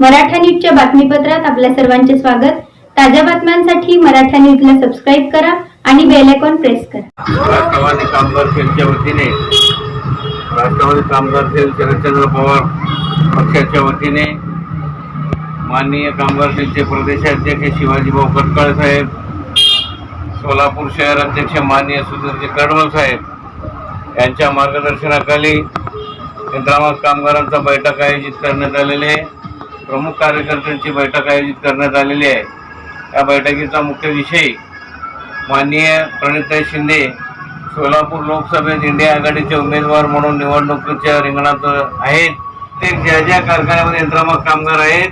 मराठा न्यूजच्या बातमीपत्रात आपल्या सर्वांचे स्वागत. ताज्या बातम्यांसाठी मराठा न्यूजला सबस्क्राईब करा आणि बेल आयकॉन प्रेस करा. राष्ट्रवादी कामगार सेलच्या वतीने राष्ट्रवादी कामगार सेल शरदचंद्र पवार पक्षाच्या वतीने माननीय कामगार सेलचे प्रदेशाध्यक्ष शिवाजीभाऊ कटकाळ साहेब सोलापूर शहर अध्यक्ष माननीय सुधीरजी कडवल साहेब यांच्या मार्गदर्शनाखाली यंत्रमाग कामगारांचा बैठक आयोजित करण्यात आलेली आहे. प्रमुख कार्यकर्त्यांची बैठक आयोजित करण्यात आलेली आहे. या बैठकीचा मुख्य विषय माननीय प्रणिताई शिंदे सोलापूर लोकसभेत इंडिया आघाडीचे उमेदवार म्हणून निवडणुकीच्या रिंगणात आहेत. ते ज्या ज्या कारखान्यामध्ये यंत्रमाग कामगार आहेत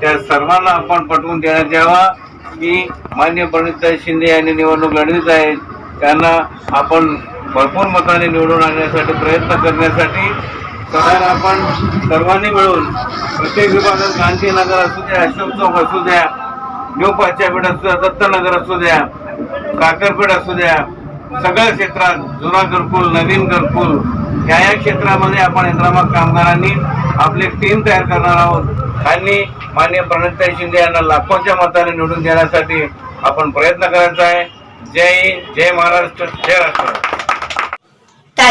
त्या सर्वांना आपण पटवून देण्यात यावा. की मान्य प्रणिताई शिंदे यांनी निवडणूक लढवीत आहेत त्यांना आपण भरपूर मताने निवडून आणण्यासाठी प्रयत्न करण्यासाठी तर आपण सर्वांनी मिळून प्रत्येक विभागात गांधीनगर असू द्या अशोक चौक असू द्या न्यू असू द्या दत्तनगर असू द्या काकरपीठ असू द्या सगळ्या क्षेत्रात जुना घरकुल नवीन घरकुल या या क्षेत्रामध्ये आपण यंत्रमाग कामगारांनी आपली टीम तयार करणार आहोत. आणि माननीय प्रणितताई शिंदे यांना लाखोच्या मताने निवडून देण्यासाठी आपण प्रयत्न करायचा आहे. जय हिंद जय महाराष्ट्र जय राष्ट्र